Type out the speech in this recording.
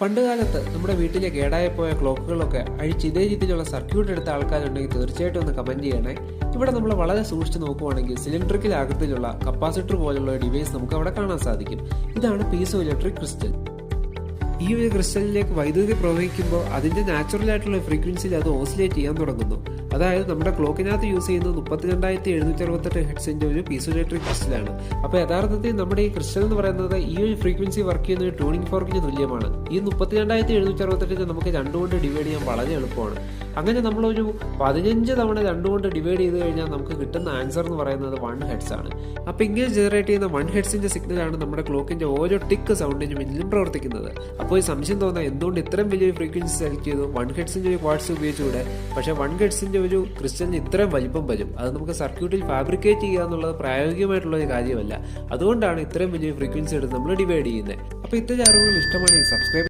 പണ്ട് കാലത്ത് നമ്മുടെ വീട്ടിലെ കേടായി പോയ ക്ലോക്കുകളൊക്കെ അഴിച്ച് ഇതേ രീതിയിലുള്ള സർക്യൂട്ട് എടുത്ത ആൾക്കാരുണ്ടെങ്കിൽ തീർച്ചയായിട്ടും ഒന്ന് കമന്റ് ചെയ്യണേ. ഇവിടെ നമ്മൾ വളരെ സൂക്ഷിച്ച് നോക്കുവാണെങ്കിൽ സിലിണ്ടറിക്കൽ ആകൃതിയിലുള്ള കപ്പാസിറ്റർ പോലുള്ള ഡിവൈസ് നമുക്ക് അവിടെ കാണാൻ സാധിക്കും. ഇതാണ് പീസോ ഇലക്ട്രിക് ക്രിസ്റ്റൽ. ഈ ഒരു ക്രിസ്റ്റലിലേക്ക് വൈദ്യുതി പ്രവഹിക്കുമ്പോൾ അതിന്റെ നാച്ചുറൽ ആയിട്ടുള്ള ഫ്രീക്വൻസിയിൽ അത് ഓസിലേറ്റ് ചെയ്യാൻ തുടങ്ങുന്നു. അതായത് നമ്മുടെ ക്ലോക്കിനകത്ത് യൂസ് ചെയ്യുന്നത് മുപ്പത്തി രണ്ടായിരത്തി എഴുന്നൂറ്റി അറുപത്തെട്ട് ഹെഡ്സിന്റെ ഒരു പീസോലേറ്ററിക് ക്രിസ്റ്റലാണ് അപ്പോൾ യഥാർത്ഥത്തിൽ നമ്മുടെ ഈ ക്രിസ്റ്റൽ എന്ന് പറയുന്നത് ഈ ഒരു ഫ്രീക്വൻസി വർക്ക് ചെയ്യുന്ന ഒരു ട്യൂണിംഗ് ഫോർക്കിന് തുല്യമാണ്. ഈ മുപ്പത്തി രണ്ടായിരത്തി എഴുന്നൂറ്റി അറുപത്തെട്ടിന് നമുക്ക് രണ്ടുകൊണ്ട് ഡിവൈഡ് ചെയ്യാൻ വളരെ എളുപ്പമാണ്. അങ്ങനെ നമ്മളൊരു പതിനഞ്ച് തവണ രണ്ടുകൊണ്ട് ഡിവൈഡ് ചെയ്ത് കഴിഞ്ഞാൽ നമുക്ക് കിട്ടുന്ന ആൻസർ എന്ന് പറയുന്നത് വൺ ഹെഡ്സ് ആണ്. അപ്പോൾ ഇങ്ങനെ ജനറേറ്റ് ചെയ്യുന്ന വൺ ഹെഡ്സിന്റെ സിഗ്നലാണ് നമ്മുടെ ക്ലോക്കിന്റെ ഓരോ ടിക്ക് സൗണ്ടിന് പിന്നിലും പ്രവർത്തിക്കുന്നത്. അപ്പോൾ ഈ സംശയം തോന്നാം എന്തുകൊണ്ട് ഇത്രയും വലിയ ഫ്രീക്വൻസി സെലക്ട് ചെയ്തു? വൺ ഹെഡ്സിന്റെ ഒരു ക്വാർട്സ് ഉപയോഗിച്ചുകൂടെ? പക്ഷേ വൺ ഹെഡ്സിന്റെ ഒരു ക്രിസ്റ്റലിന് ഇത്രയും വലിപ്പം വരും. അത് നമുക്ക് സർക്യൂട്ടിൽ ഫാബ്രിക്കേറ്റ് ചെയ്യുക എന്നുള്ളത് പ്രായോഗികമായിട്ടുള്ള ഒരു കാര്യമല്ല. അതുകൊണ്ടാണ് ഇത്രയും വലിയ ഫ്രീക്വൻസി എടുത്ത് നമ്മൾ ഡിവൈഡ് ചെയ്യുന്നത്. അപ്പോൾ ഇത്തരം അറിവുകൾ ഇഷ്ടമാണെങ്കിൽ സബ്സ്ക്രൈബ്